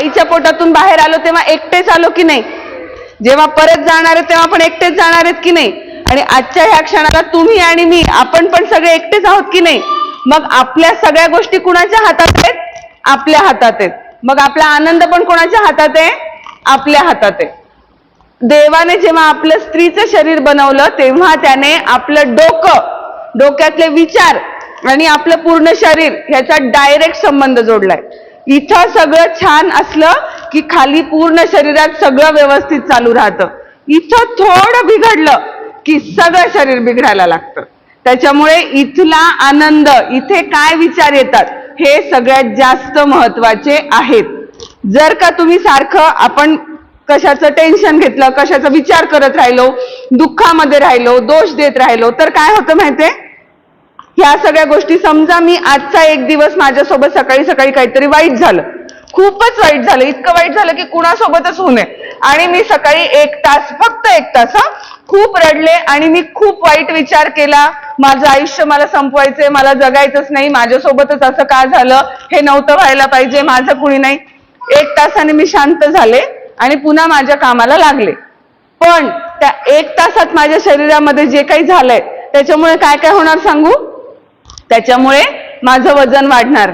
आईच्या पोटातून बाहेर आलो तेव्हा एकटेच आलो की नाही? जेव्हा परत जाणार आहे तेव्हा पण एकटेच जाणार आहेत की नाही? आणि आजच्या ह्या क्षणाला तुम्ही आणि मी आपण पण सगळे एकटेच आहोत की नाही? मग आपल्या सगळ्या गोष्टी कुणाच्या हातात आहेत? आपल्या हातात आहेत. मग आपला आनंद पण कोणाच्या हातात आहे? आपल्या हातात आहे. देवाने जेव्हा आपलं स्त्रीचं शरीर बनवलं तेव्हा त्याने आपलं डोकं डोक्यातले विचार आणि आपलं पूर्ण शरीर ह्याचा डायरेक्ट संबंध जोडलाय. इथं सगळं छान असलं की खाली पूर्ण शरीरात सगळं व्यवस्थित चालू राहतं. इथं थोडं बिघडलं की सगळं शरीर बिघडायला लागतं. त्याच्यामुळे इथला आनंद इथे काय विचार येतात हे सगळ्यात जास्त महत्त्वाचे आहेत. जर का तुम्ही सारखं आपण कशाचं टेन्शन घेतलं कशाचा विचार करत राहिलो दुःखामध्ये राहिलो दोष देत राहिलो तर काय होतं माहितीये? ह्या सगळ्या गोष्टी समजा मी आजचा एक दिवस माझ्यासोबत सकाळी सकाळी काहीतरी वाईट झालं. खूपच वाईट झालं. इतकं वाईट झालं की कुणासोबतच होऊ नये. आणि मी सकाळी एक तास फक्त एक तास हा खूप रडले आणि मी खूप वाईट विचार केला. माझं आयुष्य मला संपवायचंय मला जगायचंच नाही माझ्यासोबतच असं का झालं? हे नव्हतं व्हायला पाहिजे माझं कुणी नाही. एक तासाने मी शांत झाले आणि पुन्हा माझ्या कामाला लागले. पण त्या एक तासात माझ्या शरीरामध्ये जे काही झालंय त्याच्यामुळे काय काय होणार सांगू? त्याच्यामुळे माझं वजन वाढणार.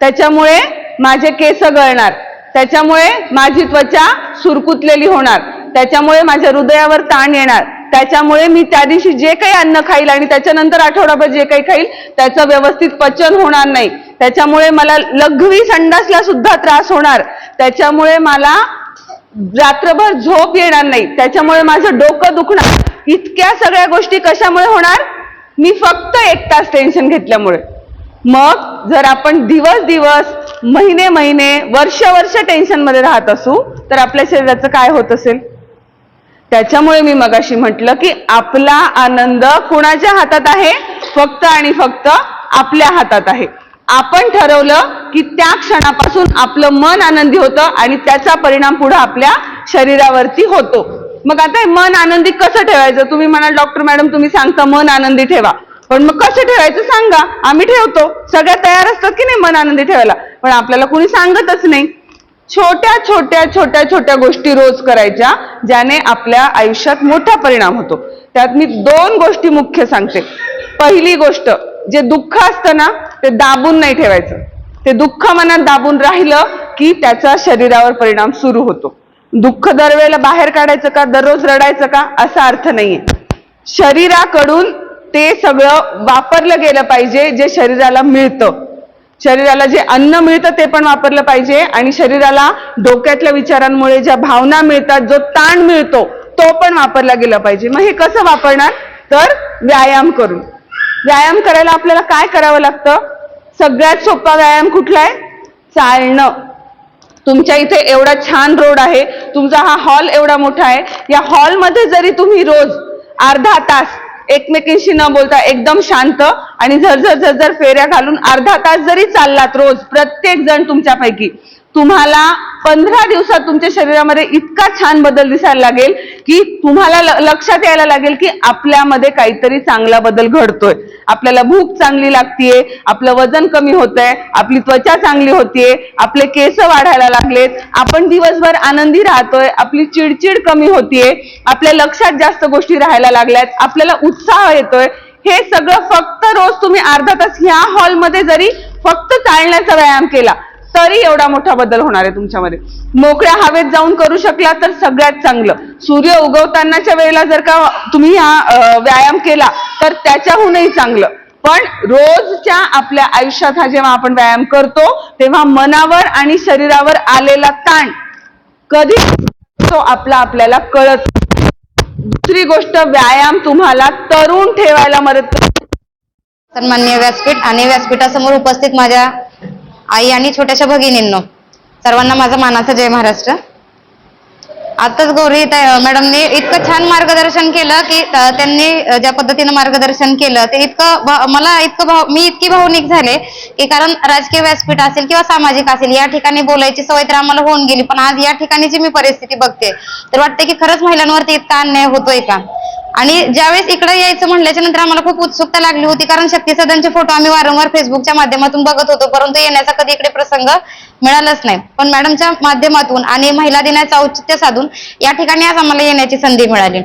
त्याच्यामुळे माझे केस गळणार. त्याच्यामुळे माझी त्वचा सुरकुतलेली होणार. त्याच्यामुळे माझ्या हृदयावर ताण येणार. त्याच्यामुळे मी त्या दिवशी जे काही अन्न खाईल आणि त्याच्यानंतर आठवडाभर जे काही खाईल त्याचं व्यवस्थित पचन होणार नाही. त्याच्यामुळे मला लघवी संडासला सुद्धा त्रास होणार. त्याच्यामुळे मला रात्रभर झोप येणार नाही. त्याच्यामुळे माझं डोकं दुखणार. इतक्या सगळ्या गोष्टी कशामुळे होणार? मी फक्त एक तास टेन्शन घेतल्यामुळे. मग जर आपण दिवस दिवस महिने महिने वर्ष वर्ष टेन्शनमध्ये राहत असू तर आपल्या शरीराचं काय होत असेल? त्याच्यामुळे मी मगाशी म्हटलं की आपला आनंद कुणाच्या हातात आहे? फक्त आणि फक्त आपल्या हातात आहे. आपण ठरवलं की त्या क्षणापासून आपलं मन आनंदी होतं आणि त्याचा परिणाम पुढे आपल्या शरीरावरती होतो. मग आता मन आनंदी कसं ठेवायचं? तुम्ही म्हणाल डॉक्टर मॅडम तुम्ही सांगता मन आनंदी ठेवा. पण मग कसं ठेवायचं सांगा. आम्ही ठेवतो. सगळ्या तयार असतात की नाही मन आनंदी ठेवायला? पण आपल्याला कोणी सांगतच नाही. छोट्या छोट्या छोट्या छोट्या गोष्टी रोज करायच्या ज्याने आपल्या आयुष्यात मोठा परिणाम होतो. त्यात मी दोन गोष्टी मुख्य सांगते. पहिली गोष्ट जे दुःख असतं ना ते दाबून नाही ठेवायचं. ते दुःख मनात दाबून राहिलं की त्याचा शरीरावर परिणाम सुरू होतो. दुःख दरवेळेला बाहेर काढायचं का दररोज रडायचं का असा अर्थ नाहीये. शरीराकडून ते सगळं वापरलं गेलं पाहिजे जे शरीराला मिळतं. शरीराला जे अन्न मिळतं ते पण वापरलं पाहिजे आणि शरीराला डोक्यातल्या विचारांमुळे ज्या भावना मिळतात जो ताण मिळतो तो पण वापरला गेला पाहिजे. मग हे कसं वापरणार? तर व्यायाम करून. व्यायाम करायला आपल्याला काय करावं लागतं? सगळ्यात सोपा व्यायाम कुठला आहे? चालणं. तुमच्या इथे एवढा छान रोड आहे तुमचा हा हॉल एवढा मोठा आहे. या हॉलमध्ये जरी तुम्ही रोज अर्धा तास एकमेकींशी न बोलता एकदम शांत आणि झरझर झरझर फेऱ्या घालून अर्धा तास जरी चाललात रोज प्रत्येक जण तुमच्यापैकी तुम्हाला पंधरा दिवसात तुमच्या शरीरामध्ये इतका छान बदल दिसायला लागेल की तुम्हाला ल- लक्षात यायला लागेल की आपल्यामध्ये काहीतरी चांगला बदल घडतोय. आपल्याला भूक चांगली लागतीये आपलं वजन कमी होतंय आपली त्वचा चांगली होतीये आपले केस वाढायला लागलेत आपण दिवसभर आनंदी राहतोय आपली चिडचिड कमी होतीये आपल्या लक्षात जास्त गोष्टी राहायला लागल्यात आपल्याला उत्साह येतोय. हे सगळं फक्त रोज तुम्ही अर्धा तास ह्या हॉलमध्ये जरी फक्त चालण्याचा व्यायाम केला तरी एवढा मोठा बदल होणार आहे तुमच्यामध्ये. मोकळ्या हवेत जाऊन करू शकला तर सगळ्यात चांगलं. सूर्य उगवतानाच्या वेळेला जर का तुम्ही हा व्यायाम केला तर त्याच्याहूनही चांगलं. पण रोजच्या आपल्या आयुष्यात हा जेव्हा आपण व्यायाम करतो तेव्हा मनावर आणि शरीरावर आलेला ताण कधी तो आपला आपल्याला कळत दुसरी गोष्ट व्यायाम तुम्हाला तरुण ठेवायला मदत करतो. सन्माननीय व्यासपीठ आणि व्यासपीठासमोर उपस्थित माझ्या आई आणि छोट्याशा भगिनींनो सर्वांना माझा मानाचा जय महाराष्ट्र. आताच गौरी मॅडमने इतकं छान मार्गदर्शन केलं की त्यांनी ज्या पद्धतीनं मार्गदर्शन केलं ते इतकं मला इतकं भाव मी इतकी भावनिक झाले की कारण राजकीय व्यासपीठ असेल किंवा सामाजिक असेल या ठिकाणी बोलायची सवय तर आम्हाला होऊन गेली. पण आज या ठिकाणीची मी परिस्थिती बघते. तर वाटते की खरंच महिलांवरती इतका अन्याय होतोय का? आणि ज्यावेळेस इकडे यायचं म्हणल्याच्या नंतर आम्हाला खूप उत्सुकता लागली होती कारण शक्ती सदनचे फोटो आम्ही वारंवार फेसबुकच्या माध्यमातून बघत होतो परंतु येण्याचा कधी इकडे प्रसंग मिळालाच नाही. पण मॅडमच्या माध्यमातून आणि महिला दिनाचं औचित्य साधून या ठिकाणी आज आम्हाला येण्याची संधी मिळाली.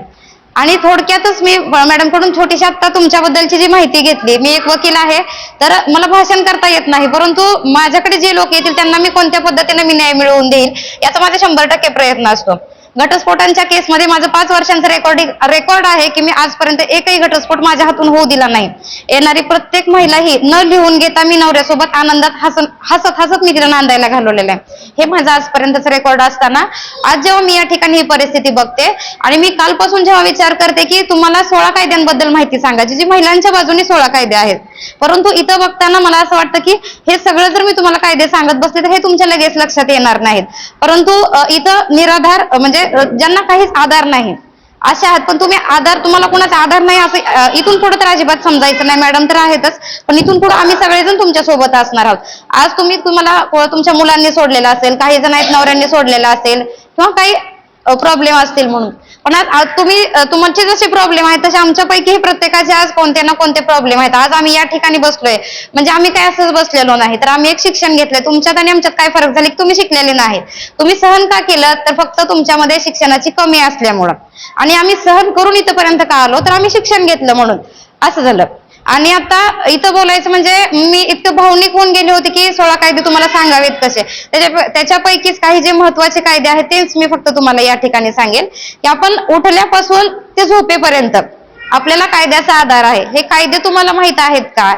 आणि थोडक्यातच मी मॅडमकडून छोटीशी आता तुमच्याबद्दलची जी माहिती घेतली मी एक वकील आहे तर मला भाषण करता येत नाही परंतु माझ्याकडे जे लोक येतील त्यांना मी कोणत्या पद्धतीने मी न्याय मिळवून देईल याचा माझा शंभर टक्के प्रयत्न असतो. घटस्फोटांच्या केसमध्ये माझं पाच वर्षांचं रेकॉर्डिंग रेकॉर्ड आहे की मी आजपर्यंत एकही घटस्फोट माझ्या हातून होऊ दिला नाही. येणारी प्रत्येक महिला ही न लिहून घेता मी नवऱ्यासोबत आनंदात हसन हसत हसत मी तिला नांदायला घालवलेलं आहे. हे माझं आजपर्यंतच रेकॉर्ड असताना. आज जेव्हा मी या ठिकाणी ही परिस्थिती बघते आणि मी कालपासून जेव्हा विचार करते की तुम्हाला सोळा कायद्यांबद्दल माहिती सांगायची जी महिलांच्या बाजूने सोळा कायदे आहेत. परंतु इथं बघताना मला असं वाटतं की हे सगळं जर मी तुम्हाला कायदे सांगत बसले तर हे तुमच्या लगेच लक्षात येणार नाहीत. परंतु इथं निराधार म्हणजे ज्यांना काहीच आधार नाही. अशा आहात पण तुम्ही आधार तुम्हाला कोणाचा आधार नाही असं इथून पुढे तर अजिबात समजायचं नाही. मॅडम तर आहेतच पण इथून पुढे आम्ही सगळेजण तुमच्यासोबत असणार आहोत. आज तुम्ही तुम्हाला तुमच्या मुलांनी सोडलेलं असेल काही जण आहेत नवऱ्यांनी सोडलेलं असेल किंवा काही प्रॉब्लेम असतील म्हणून. पण आज तुम्ही तुमचे जसे प्रॉब्लेम आहेत तसे आमच्यापैकी प्रत्येकाचे आज कोणते ना कोणते प्रॉब्लेम आहेत. आज आम्ही या ठिकाणी बसलोय. म्हणजे आम्ही काय असंच बसलेलो नाही. तर आम्ही एक शिक्षण घेतलंय. तुमच्यात आणि आमच्यात काय फरक झाले तुम्ही शिकलेले नाही तुम्ही सहन का केलं तर फक्त तुमच्यामध्ये शिक्षणाची कमी असल्यामुळं. आणि आम्ही सहन करून इथपर्यंत का आलो तर आम्ही शिक्षण घेतलं म्हणून. असं झालं. आणि आता इथं बोलायचं म्हणजे मी इतकं भावनिक होऊन गेले होते की सोळा कायदे तुम्हाला सांगावेत कसे? त्याच्या त्याच्यापैकीच काही जे महत्त्वाचे कायदे आहेत तेच मी फक्त तुम्हाला या ठिकाणी सांगेन की आपण उठल्यापासून ते झोपेपर्यंत आपल्याला कायद्याचा आधार आहे. हे कायदे तुम्हाला माहीत आहेत का?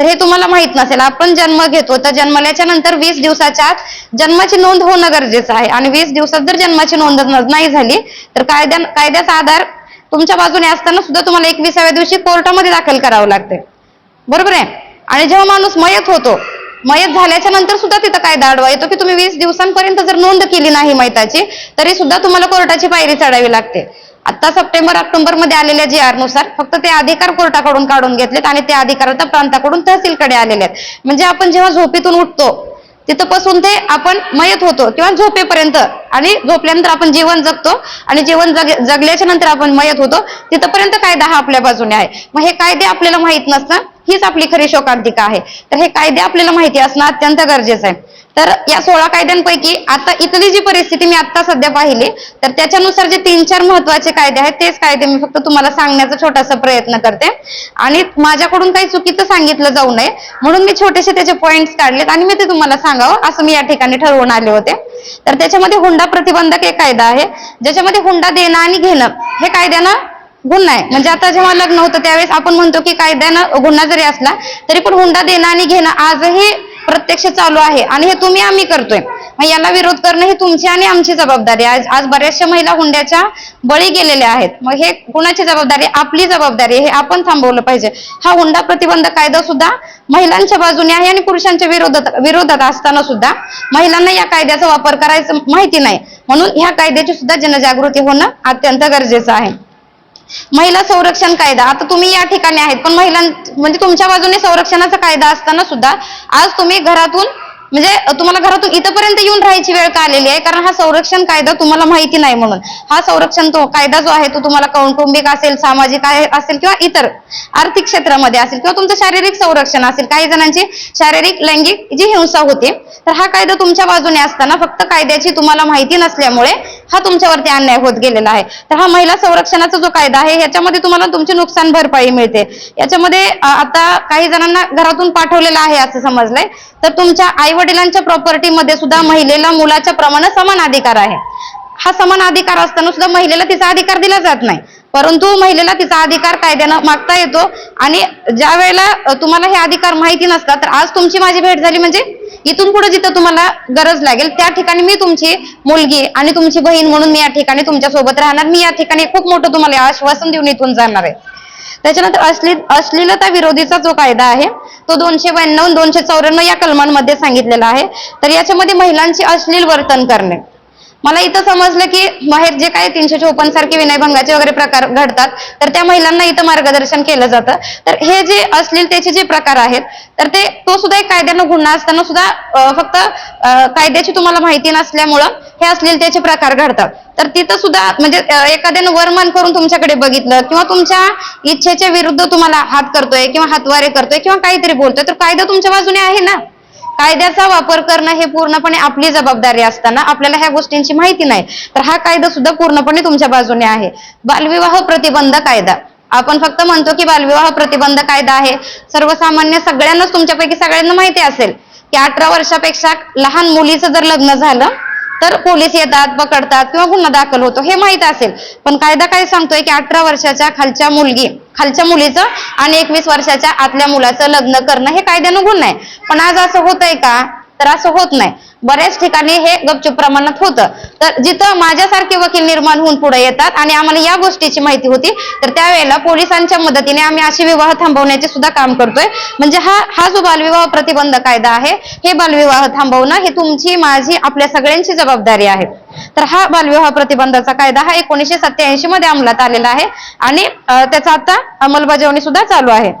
तर हे तुम्हाला माहीत नसेल. आपण जन्म घेतो तर जन्मल्याच्या नंतर वीस दिवसाच्या आत जन्माची नोंद होणं गरजेचं आहे. आणि वीस दिवसात जर जन्माची नोंद नाही झाली तर कायद्या कायद्याचा आधार तुमच्या बाजूने असताना सुद्धा तुम्हाला एकविसाव्या दिवशी कोर्टामध्ये दाखल करावं लागते बरोबर आहे? आणि जेव्हा माणूस मयत होतो मयत झाल्याच्यानंतर सुद्धा तिथं काय दाडवा येतो की तुम्ही वीस दिवसांपर्यंत जर नोंद केली नाही मयताची तरी सुद्धा तुम्हाला कोर्टाची पायरी चढावी लागते. आता सप्टेंबर ऑक्टोबरमध्ये आलेल्या जी आरनुसार फक्त ते अधिकार कोर्टाकडून काढून घेतलेत आणि ते अधिकार आता प्रांताकडून तहसीलकडे आलेले आहेत. म्हणजे आपण जेव्हा झोपेतून उठतो तिथपासून ते आपण मयत होतो किंवा झोपेपर्यंत. आणि झोपल्यानंतर आपण जीवन जगतो आणि जीवन जग जगल्याच्या नंतर आपण मयत होतो. तिथपर्यंत कायदा हा आपल्या बाजूने आहे. मग हे कायदे आपल्याला माहीत नसतं. हीच आपली खरी शोकांतिका आहे. तर हे कायदे आपल्याला माहिती असणं अत्यंत गरजेचं आहे. तर या सोळा कायद्यांपैकी आता इथली जी परिस्थिती मी आता सध्या पाहिली तर त्याच्यानुसार जे तीन चार महत्त्वाचे कायदे आहेत तेच कायदे मी फक्त तुम्हाला सांगण्याचा छोटासा प्रयत्न करते. आणि माझ्याकडून काही चुकीचं सांगितलं जाऊ नये म्हणून मी छोटेसे त्याचे पॉइंट्स काढलेत आणि मी ते तुम्हाला सांगावं असं मी या ठिकाणी ठरवून आले होते. तर त्याच्यामध्ये हुंडा प्रतिबंधक एक कायदा आहे ज्याच्यामध्ये हुंडा देणं आणि घेणं हे कायद्यानं गुन्हा आहे. म्हणजे आता जेव्हा लग्न होतं त्यावेळेस आपण म्हणतो की कायद्यानं गुन्हा जरी असला तरी पण हुंडा देणं आणि घेणं आजही प्रत्यक्ष चालू आहे आणि हे तुम्ही आम्ही करतोय. मग याला विरोध करणं ही तुमची आणि आमची जबाबदारी आहे. आज आज बऱ्याचशा महिला हुंड्याच्या बळी गेलेल्या आहेत. मग हे कुणाची जबाबदारी? आपली जबाबदारी हे आपण थांबवलं पाहिजे. हा हुंडा प्रतिबंध कायदा सुद्धा महिलांच्या बाजूने आहे आणि पुरुषांच्या विरोधात विरोधात असताना सुद्धा महिलांना या कायद्याचा वापर करायचं माहिती नाही. म्हणून ह्या कायद्याची सुद्धा जनजागृती होणं अत्यंत गरजेचं आहे. महिला संरक्षण कायदा आता तुम्ही या ठिकाणी आहेत पण महिला म्हणजे तुमच्या बाजूने संरक्षणाचा कायदा असताना सुद्धा आज तुम्ही घरातून म्हणजे तुम्हाला घरातून इथपर्यंत येऊन राहायची वेळ का आलेली आहे? कारण हा संरक्षण कायदा तुम्हाला माहिती नाही म्हणून. हा संरक्षण तो कायदा जो आहे तो तुम्हाला कौटुंबिक असेल सामाजिक असेल किंवा इतर आर्थिक क्षेत्रामध्ये असेल किंवा तुमचं शारीरिक संरक्षण असेल काही जणांची शारीरिक लैंगिक जी हिंसा होते तर हा कायदा तुमच्या बाजूने असताना फक्त कायद्याची तुम्हाला माहिती नसल्यामुळे हा तुमच्यावरती अन्याय होत गेलेला आहे. तर हा महिला संरक्षणाचा जो कायदा आहे ह्याच्यामध्ये तुम्हाला तुमची नुकसान भरपाई मिळते. याच्यामध्ये आता काही जणांना घरातून पाठवलेलं आहे असं समजलंय. तर तुमच्या आई वडिलांच्या प्रॉपर्टीमध्ये सुद्धा महिलेला मुलाच्या प्रमाणात समान अधिकार आहे. हा समान अधिकार असताना सुद्धा महिलेला तिचा अधिकार दिला जात नाही. परंतु महिलेला तिचा अधिकार कायद्यानं मागता येतो. आणि ज्या वेळेला तुम्हाला हे अधिकार माहिती नसतात तर आज तुमची माझी भेट झाली म्हणजे इथून पुढे जिथं तुम्हाला गरज लागेल त्या ठिकाणी मी तुमची मुलगी आणि तुमची बहीण म्हणून मी या ठिकाणी तुमच्यासोबत राहणार. मी या ठिकाणी खूप मोठं तुम्हाला आश्वासन देऊन इथून जाणार आहे. त्याच्यानंतर अश्लील अश्लीलता विरोधीचा जो कायदा आहे तो दोनशे ब्याण्णव दोनशे चौऱ्याण्णव या कलमांमध्ये सांगितलेला आहे. तर याच्यामध्ये महिलांची अश्लील वर्तन करणे. मला इथं समजलं की बाहेर जे काही तीनशे चोपन्न सारखे विनयभंगाचे वगैरे प्रकार घडतात तर त्या महिलांना इथं मार्गदर्शन केलं जातं. तर हे जे अश्लीलतेचे जे प्रकार आहेत तर ते तो सुद्धा एक कायद्यानं गुन्हा असताना सुद्धा फक्त कायद्याची तुम्हाला माहिती नसल्यामुळं हे अश्लीलतेचे प्रकार घडतात. तर तिथं सुद्धा म्हणजे एखाद्यानं वरमान करून तुमच्याकडे बघितलं किंवा तुमच्या इच्छेच्या विरुद्ध तुम्हाला हात करतोय किंवा हातवारे करतोय किंवा काहीतरी बोलतोय तर कायदा तुमच्या बाजूने आहे ना? कायद्याचा वापर करणं हे पूर्णपणे आपली जबाबदारी असताना आपल्याला ह्या गोष्टींची माहिती नाही. तर हा कायदा सुद्धा पूर्णपणे तुमच्या बाजूने आहे. बालविवाह प्रतिबंध कायदा. आपण फक्त म्हणतो की बालविवाह प्रतिबंध कायदा आहे. सर्वसामान्य सगळ्यांनाच तुमच्यापैकी सगळ्यांना माहिती असेल की अठरा वर्षापेक्षा लहान मुलीचं जर लग्न झालं तर पोलीस येतात पकडतात किंवा गुन्हा दाखल होतो हे माहीत असेल. पण कायदा काय सांगतोय की अठरा वर्षाच्या खालच्या मुलगी खालच्या मुलीचं आणि एकवीस वर्षाच्या आतल्या मुलाचं लग्न करणं हे कायद्यानं गुन्हा आहे. पण आज असं होतंय का तर असं होत नाही. बऱ्याच ठिकाणी हे गपचूप प्रमाणात होतं. तर जिथं माझ्यासारखे वकील निर्माण होऊन पुढे येतात आणि आम्हाला या गोष्टीची माहिती होती तर त्यावेळेला पोलिसांच्या मदतीने आम्ही असे विवाह थांबवण्याचे सुद्धा काम करतोय. म्हणजे हा हा जो बालविवाह प्रतिबंध कायदा आहे हे बालविवाह थांबवणं हे तुमची माझी आपल्या सगळ्यांची जबाबदारी आहे. तर हा बालविवाह प्रतिबंधाचा कायदा हा एकोणीसशे सत्याऐंशी मध्ये अंमलात आलेला आहे आणि त्याचा आता अंमलबजावणी सुद्धा चालू आहे.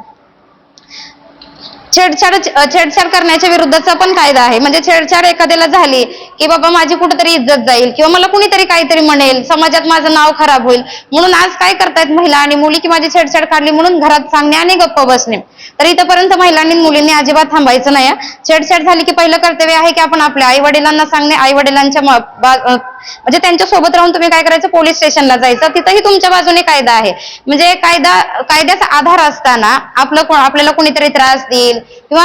छेडछाड छेडछाड करण्याच्या विरुद्धचा पण कायदा आहे. म्हणजे छेडछाड एखाद्याला झाली की बाबा माझी कुठेतरी इज्जत जाईल किंवा मला कुणीतरी काहीतरी म्हणेल समाजात माझं नाव खराब होईल. म्हणून आज काय करतायत महिला आणि मुली की माझी छेडछाड काढली म्हणून घरात सांगणे आणि गप्प बसणे. तर इथपर्यंत महिलांनी मुलींनी अजिबात थांबायचं नाही छेडछाड झाली की पहिलं कर्तव्य आहे की आपण आपल्या आई वडिलांना सांगणे आई वडिलांच्या म्हणजे त्यांच्यासोबत राहून तुम्ही काय करायचं? पोलीस स्टेशनला जायचं. तिथंही तुमच्या बाजूने कायदा आहे. म्हणजे कायदा कायद्याचा आधार असताना आपलं आपल्याला कोणीतरी त्रास देईल किंवा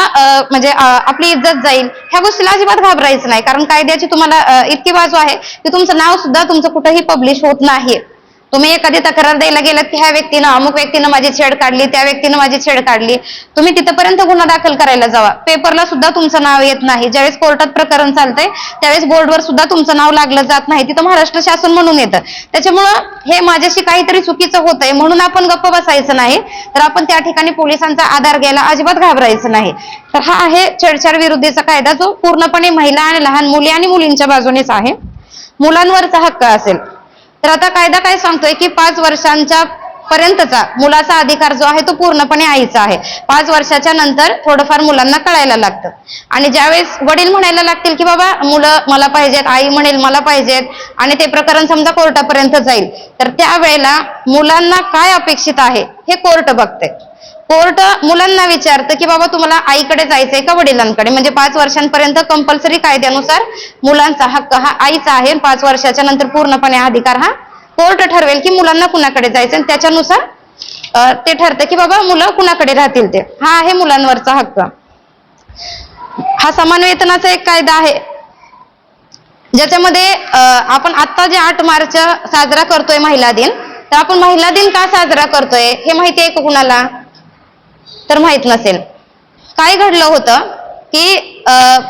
म्हणजे आपली इज्जत जाईल ह्या गोष्टीला अजिबात घाबरायचं नाही. कारण कायद्याची तुम्हाला इतकी बाजू आहे की तुमचं नाव सुद्धा तुमचं कुठंही पब्लिश होत नाही तुम्ही एखादी तक्रार द्यायला गेलात की ह्या व्यक्तीनं अमुक व्यक्तीनं माझी छेड काढली त्या व्यक्तीनं माझी छेड काढली तुम्ही तिथपर्यंत गुन्हा दाखल करायला जावा. पेपरला सुद्धा तुमचं नाव येत नाही. ज्यावेळेस कोर्टात प्रकरण चालतंय त्यावेळेस बोर्डवर सुद्धा तुमचं नाव लागलं जात नाही. तिथं महाराष्ट्र शासन म्हणून येतं. त्याच्यामुळं हे माझ्याशी काहीतरी चुकीचं होतंय. म्हणून आपण गप्प बसायचं नाही. तर आपण त्या ठिकाणी पोलिसांचा आधार घ्यायला अजिबात घाबरायचं नाही. तर हा आहे छेडछाड विरुद्धचा कायदा. जो पूर्णपणे महिला आणि लहान मुली आणि मुलींच्या बाजूनेच आहे. मुलांवरचा हक्क असेल. तर आता कायदा काय सांगतोय की पाच वर्षांच्या पर्यंतचा मुलाचा अधिकार जो आहे तो पूर्णपणे आईचा आहे. पाच वर्षाच्या नंतर थोडंफार मुलांना कळायला लागतं. आणि ज्यावेळेस वडील म्हणायला लागतील की बाबा मुलं मला पाहिजेत आई म्हणेल मला पाहिजेत आणि ते प्रकरण समजा कोर्टापर्यंत जाईल तर त्यावेळेला मुलांना काय अपेक्षित आहे हे कोर्ट बघते कोर्ट मुलांना विचारतं की बाबा तुम्हाला आईकडे जायचंय का वडिलांकडे? म्हणजे पाच वर्षांपर्यंत कंपल्सरी कायद्यानुसार मुलांचा हक्क हा आईचा आहे पाच वर्षाच्या नंतर पूर्णपणे अधिकार हा कोर्ट ठरवेल की मुलांना कुणाकडे जायचं आणि त्याच्यानुसार ते ठरतं की बाबा मुलं कुणाकडे राहतील ते. हा आहे मुलांवरचा हक्क. हा समान वेतनाचा एक कायदा आहे. ज्याच्यामध्ये आपण आता जे आठ मार्च साजरा करतोय महिला दिन तर आपण महिला दिन का साजरा करतोय हे माहिती आहे का कुणाला? तर माहीत नसेल. काय घडलं होतं? की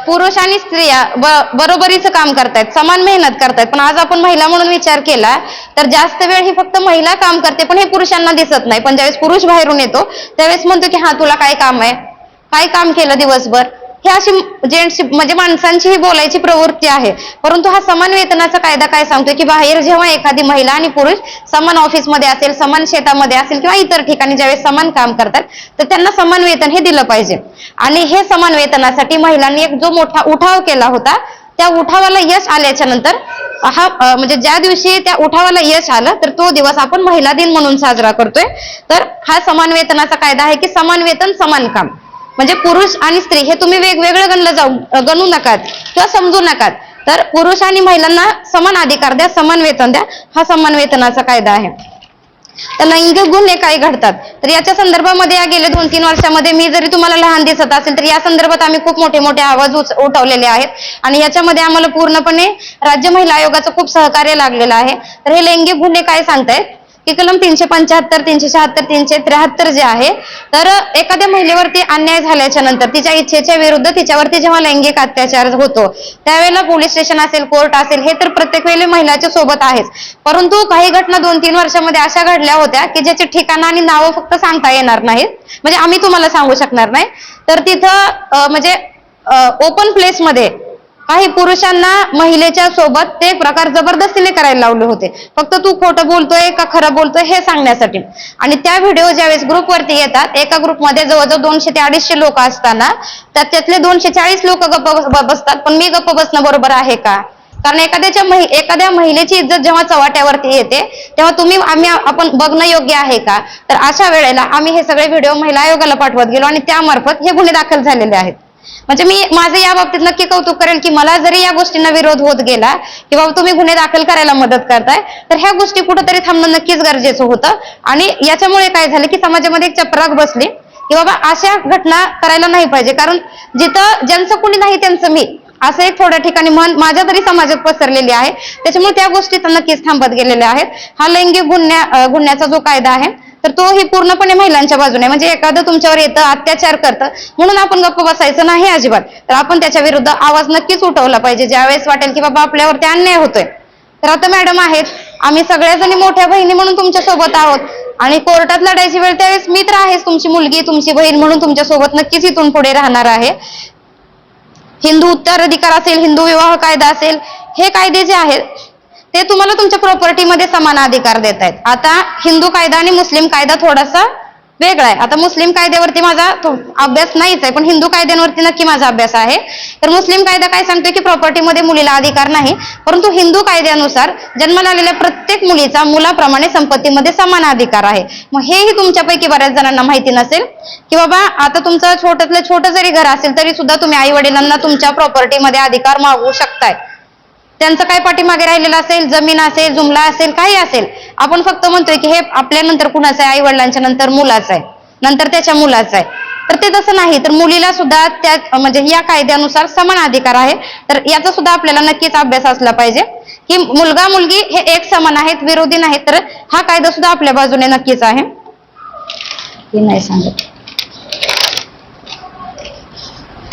पुरुष आणि स्त्रिया ब- बरोबरीचं काम करतायत समान मेहनत करतायत. पण आज आपण महिला म्हणून विचार केला तर जास्त वेळ ही फक्त महिला काम करते पण हे पुरुषांना दिसत नाही. पण ज्यावेळेस पुरुष बाहेरून येतो त्यावेळेस म्हणतो की हा तुला काय काम आहे? काय काम केलं दिवसभर? हे अशी जेंट्स म्हणजे माणसांची ही बोलायची प्रवृत्ती आहे. परंतु हा समान वेतनाचा कायदा काय सांगतोय? की बाहेर जेव्हा एखादी महिला आणि पुरुष समान ऑफिसमध्ये असेल समान शेतामध्ये असेल किंवा इतर ठिकाणी ज्यावेळेस समान काम करतात तर त्यांना समान वेतन हे दिलं पाहिजे. आणि हे समान वेतनासाठी महिलांनी एक जो मोठा उठाव केला होता त्या उठावाला यश आल्याच्यानंतर हा म्हणजे ज्या दिवशी त्या उठावाला यश आलं तर तो दिवस आपण महिला दिन म्हणून साजरा करतोय. तर हा समान वेतनाचा कायदा आहे की समान वेतन समान काम. म्हणजे पुरुष आणि स्त्री हे तुम्ही वेगवेगळं गणलं जाऊ गणू नकात किंवा समजू नकात. तर पुरुष आणि महिलांना समान अधिकार द्या समान वेतन द्या. हा समान वेतनाचा कायदा आहे. तर लैंगिक गुन्हे काय घडतात? तर याच्या संदर्भामध्ये या गेले दोन तीन वर्षामध्ये मी जरी तुम्हाला लहान दिसत असेल तर या संदर्भात आम्ही खूप मोठे मोठे आवाज उच- उठवलेले आहेत. आणि याच्यामध्ये आम्हाला पूर्णपणे राज्य महिला आयोगाचं खूप सहकार्य लागलेलं आहे. तर हे लैंगिक गुन्हे काय सांगतायत? की कलम तीनशे पंच्याहत्तर तीनशे शहात्तर तीनशे त्र्याहत्तर जे आहे तर एखाद्या महिलेवरती अन्याय झाल्याच्यानंतर तिच्या इच्छेच्या विरुद्ध तिच्यावरती जेव्हा लैंगिक अत्याचार होतो त्यावेळेला पोलीस स्टेशन असेल कोर्ट असेल हे तर प्रत्येक वेळी महिलाच्या सोबत आहेच. परंतु काही घटना दोन तीन वर्षामध्ये अशा घडल्या होत्या की ज्याचे ठिकाणं आणि नावं फक्त सांगता येणार नाहीत. म्हणजे आम्ही तुम्हाला सांगू शकणार नाही. तर तिथं म्हणजे ओपन प्लेसमध्ये काही पुरुषांना महिलेच्या सोबत ते प्रकार जबरदस्तीने करायला लावले होते. फक्त तू खोटं बोलतोय का खरं बोलतोय हे सांगण्यासाठी. आणि त्या व्हिडिओ ज्यावेळेस ग्रुपवरती येतात एका ग्रुपमध्ये जवळजवळ दोनशे ते अडीचशे लोक असताना त्यात त्यातले दोनशे चाळीस लोक गप्प बसतात पण मी गप्प बसणं बरोबर आहे का? कारण एखाद्याच्या महि एखाद्या महिलेची इज्जत जेव्हा चव्हाट्यावरती येते तेव्हा तुम्ही आम्ही आपण बघणं योग्य आहे का? तर अशा वेळेला आम्ही हे सगळे व्हिडिओ महिला आयोगाला पाठवत गेलो आणि त्यामार्फत हे गुन्हे दाखल झालेले आहेत. म्हणजे मी माझं या बाबतीत नक्की कौतुक करेल की मला जरी या गोष्टींना विरोध होत गेला की बाबा तुम्ही गुन्हे दाखल करायला मदत करताय तर ह्या गोष्टी कुठंतरी थांबणं नक्कीच गरजेचं होतं. आणि याच्यामुळे काय झालं की समाजामध्ये एक चपराक बसली की बाबा अशा घटना करायला नाही पाहिजे. कारण जिथं ज्यांचं कुणी नाही त्यांचं मी. असं एक थोड्या ठिकाणी मन माझ्या तरी समाजात पसरलेली आहे. त्याच्यामुळे त्या गोष्टी नक्कीच थांबत गेलेल्या आहेत. हा लैंगिक गुन्ह्या गुन्ह्याचा जो कायदा आहे तर तो ही पूर्णपणे महिलांच्या बाजूने म्हणजे एखादं तुमच्यावर येतं अत्याचार करतं म्हणून आपण गप्प बसायचं नाही अजिबात. तर आपण त्याच्या विरुद्ध आवाज नक्कीच उठवला पाहिजे. ज्यावेळेस वाटेल की बाबा आपल्यावरती अन्याय होतोय. तर आता मॅडम आहेत. आम्ही सगळ्याजणी मोठ्या बहिणी म्हणून तुमच्यासोबत आहोत. आणि कोर्टात लढायची वेळ त्यावेळेस मी तर आहेच. तुमची मुलगी तुमची बहीण म्हणून तुमच्यासोबत नक्कीच इथून पुढे राहणार आहे. हिंदू उत्तराधिकार असेल हिंदू विवाह कायदा असेल हे कायदे जे आहेत ते तुम्हाला तुमच्या प्रॉपर्टीमध्ये समान अधिकार देत आहेत आता हिंदू कायदा आणि मुस्लिम कायदा थोडासा वेगळा आहे. आता मुस्लिम कायद्यावरती माझा थो- अभ्यास नाहीच आहे पण हिंदू कायद्यांवरती नक्की माझा अभ्यास आहे. तर मुस्लिम कायदा काय सांगतोय की प्रॉपर्टीमध्ये मुलीला अधिकार नाही परंतु हिंदू कायद्यानुसार जन्माला आलेल्या प्रत्येक मुलीचा मुलाप्रमाणे संपत्तीमध्ये समान अधिकार आहे. मग हेही तुमच्यापैकी बऱ्याच जणांना माहिती नसेल की बाबा आता तुमचं छोट्यातलं छोटं जरी घर असेल तरी सुद्धा तुम्ही आई वडिलांना तुमच्या प्रॉपर्टीमध्ये अधिकार मागवू शकताय. त्यांचं काय पाठीमागे राहिलेलं असेल जमीन असेल जुमला असेल काही असेल. आपण फक्त म्हणतोय की हे आपल्या नंतर कुणाचं आहे? आई वडिलांच्या नंतर मुलाचं आहे. नंतर त्याच्या मुलाचं आहे. तर ते तसं नाही. तर मुलीला सुद्धा त्या म्हणजे या कायद्यानुसार समान अधिकार आहे. तर याचा सुद्धा आपल्याला नक्कीच अभ्यास असला पाहिजे. की मुलगा मुलगी हे एक समान आहेत विरोधी नाहीत. तर हा कायदा सुद्धा आपल्या बाजूने नक्कीच आहे. हे नाही सांगत.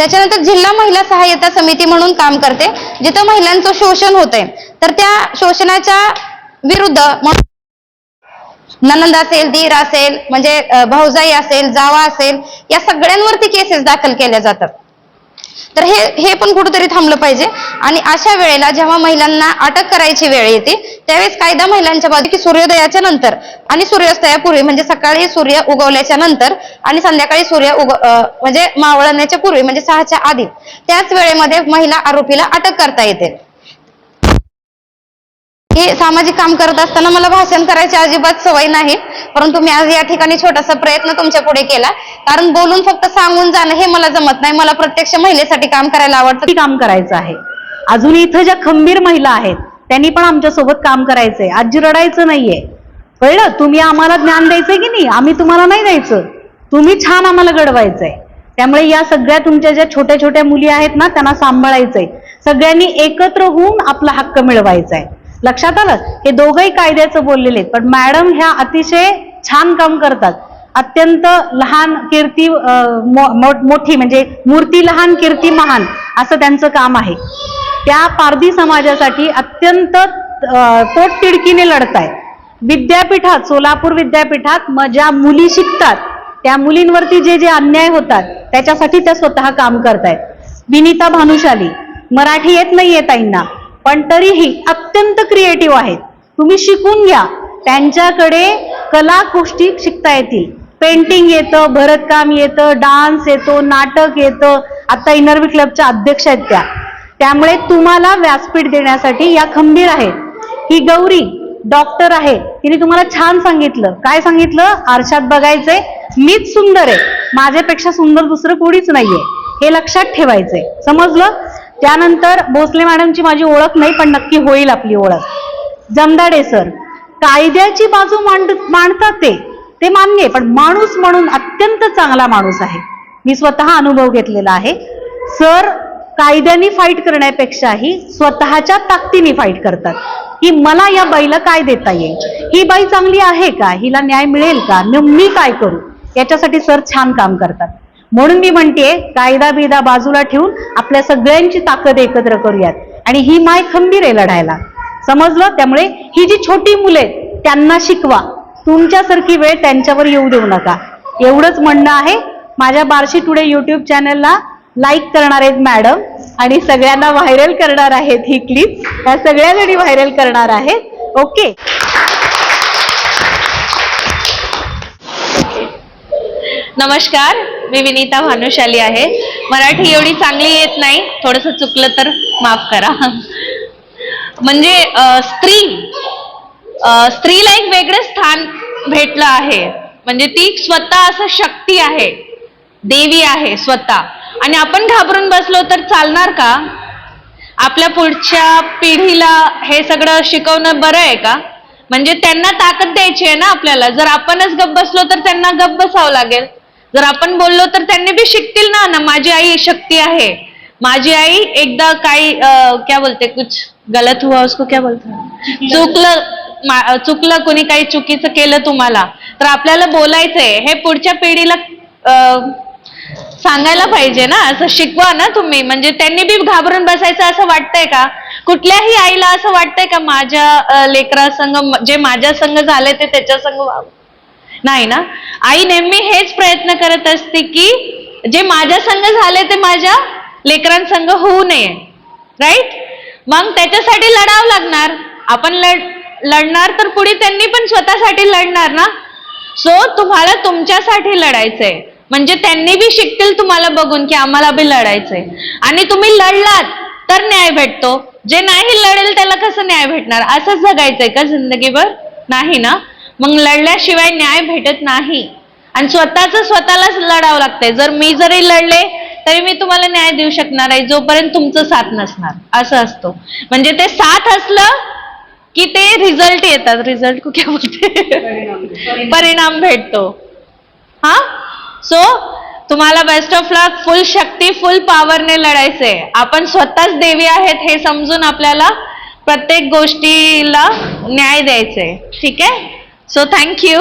त्याच्यानंतर जिल्हा महिला सहाय्यता समिती म्हणून काम करते जिथं महिलांचं शोषण होतंय. तर त्या शोषणाच्या विरुद्ध म्हणून ननंद असेल दीर असेल म्हणजे भाऊजाई असेल जावा असेल या सगळ्यांवरती केसेस दाखल केल्या जातात. तर हे हे पण कुठेतरी थांबलं पाहिजे. आणि अशा वेळेला जेव्हा महिलांना अटक करायची वेळ येते त्यावेळेस कायदा महिलांच्या बाजू की सूर्योदयाच्या नंतर आणि सूर्यास्तायापूर्वी म्हणजे सकाळी सूर्य उगवल्याच्या नंतर आणि संध्याकाळी सूर्य उग म्हणजे मावळण्याच्या पूर्वी म्हणजे सहाच्या आधी त्याच वेळेमध्ये महिला आरोपीला अटक करता येते. हे सामाजिक काम करत असताना मला भाषण करायची अजिबात सवय नाही. परंतु मी आज या ठिकाणी छोटासा प्रयत्न तुमच्यापुढे केला. कारण बोलून फक्त सांगून जाणं हे मला जमत नाही. मला प्रत्यक्ष महिलेसाठी काम करायला आवडतं. काम करायचं आहे. अजून इथं ज्या खंबीर महिला आहेत त्यांनी पण आमच्यासोबत काम करायचंय. आजी रडायचं नाहीये. कळलं? तुम्ही आम्हाला ज्ञान द्यायचंय की नाही? आम्ही तुम्हाला नाही द्यायचं. तुम्ही छान आम्हाला घडवायचंय. त्यामुळे या सगळ्या तुमच्या ज्या छोट्या छोट्या मुली आहेत ना त्यांना सांभाळायचंय. सगळ्यांनी एकत्र होऊन आपला हक्क मिळवायचा आहे लक्षात आलं? हे दोघंही कायद्याचं बोललेले पण मॅडम ह्या अतिशय छान काम करतात. अत्यंत लहान कीर्ती मो- मो- मोठी म्हणजे मूर्ती लहान कीर्ती महान असं त्यांचं काम आहे. त्या पारधी समाजासाठी अत्यंत अं, पोटतिडकीने आहे विद्यापीठात सोलापूर विद्यापीठात मग ज्या मुली शिकतात त्या मुलींवरती जे जे अन्याय होतात त्याच्यासाठी त्या स्वतः काम करतायत. विनीता भानुशाली मराठी येत नाहीये ताईंना. पण तरीही अत्यंत क्रिएटिव्ह आहेत. तुम्ही शिकून घ्या. त्यांच्याकडे कला गोष्टी शिकता येतील. पेंटिंग येतं भरतकाम येतं डान्स येतो नाटक येतं. आता इनरवी क्लबच्या अध्यक्ष आहेत त्या. त्यामुळे तुम्हाला व्यासपीठ देण्यासाठी या खंबीर आहेत. ही गौरी डॉक्टर आहे. तिने तुम्हाला छान सांगितलं. काय सांगितलं? आरशात बघायचंय मीच सुंदर आहे. माझ्यापेक्षा सुंदर दुसरं कोणीच नाहीये. हे लक्षात ठेवायचंय. समजलं? त्यानंतर भोसले मॅडमची माझी ओळख नाही पण नक्की होईल आपली ओळख. जमदाडे सर कायद्याची बाजू मांड मांडतात ते. ते मान्य आहे पण माणूस म्हणून अत्यंत चांगला माणूस आहे. मी स्वतः अनुभव घेतलेला आहे. सर कायद्याने फाईट करण्यापेक्षाही स्वतःच्या ताकदीने फाईट करतात. की मला या बाईला काय देता येईल? ही बाई चांगली आहे का? हिला न्याय मिळेल का? न मी काय करू? याच्यासाठी सर छान काम करतात. म्हणून मी म्हणते कायदा बिदा बाजूला ठेवून आपल्या सगळ्यांची ताकद एकत्र करूयात. आणि ही माय खंबीर आहे लढायला. समजलं? त्यामुळे ही जी छोटी मुले आहेत त्यांना शिकवा. तुमच्यासारखी वेळ त्यांच्यावर येऊ देऊ नका. एवढंच म्हणणं आहे. माझ्या बार्शी टुडे युट्यूब चॅनलला लाईक करणार आहेत मॅडम आणि सगळ्यांना व्हायरल करणार आहेत ही क्लिप या सगळ्या जणी व्हायरल करणार आहेत. ओके नमस्कार मी विनीता भानुशाली आहे. मराठी एवढी चांगली येत नाही थोडस चुकलं तर माफ करा. म्हणजे स्त्री स्त्रीला एक वेगळं स्थान भेटलं आहे. म्हणजे ती स्वतः असं शक्ती आहे. देवी आहे स्वतः. आणि आपण घाबरून बसलो तर चालणार का? आपल्या पुढच्या पिढीला हे सगळं शिकवणं बरं आहे का? म्हणजे त्यांना ताकद द्यायची आहे ना आपल्याला. जर आपणच गप्प बसलो तर त्यांना गप्प बसावं लागेल. जर आपण बोललो तर त्यांनी बी शिकतील ना ना माझी आई शक्ती आहे. माझी आई एकदा काही क्या बोलते कुछ गलत हुआ उसको क्या बोलते? चुकलं. चुकलं कोणी काही चुकीचं केलं तुम्हाला तर आपल्याला बोलायचंय. हे पुढच्या पिढीला सांगायला पाहिजे ना असं शिकवा ना तुम्ही. म्हणजे त्यांनी बी घाबरून बसायचं असं वाटतंय का? कुठल्याही आईला असं वाटतंय का माझ्या लेकरा संग जे माझ्या संग झालंय ते त्याच्या संग व्हावं नाही ना? आई नेहमी हेच प्रयत्न करत असते की जे माझ्या संग झाले ते माझ्या लेकरांसंग होऊ नये. राईट मग त्याच्यासाठी लढावं लागणार. आपण लढ लढणार तर पुढे त्यांनी पण स्वतःसाठी लढणार ना? सो तुम्हाला तुमच्यासाठी लढायचंय. म्हणजे त्यांनी बी शिकतील तुम्हाला बघून की आम्हाला बी लढायचंय. आणि तुम्ही लढलात तर न्याय भेटतो. जे नाही लढेल त्याला कसं न्याय भेटणार? असंच जगायचंय का जिंदगीभर? नाही ना? मग लढल्याशिवाय न्याय भेटत नाही. आणि स्वतःच स्वतःलाच लढावं लागतंय. जर मी जरी लढले तरी मी तुम्हाला न्याय देऊ शकणार आहे. जोपर्यंत तुमचं साथ नसणार. असं असतो. म्हणजे ते साथ असलं की ते रिझल्ट येतात. रिझल्ट क्या बोलते? परिणाम. भेटतो. हा? सो तुम्हाला बेस्ट ऑफ लक फुल शक्ती फुल पॉवरने लढायचंय. आपण स्वतःच देवी आहेत हे समजून आपल्याला प्रत्येक गोष्टीला न्याय द्यायचंय. ठीक आहे? So thank you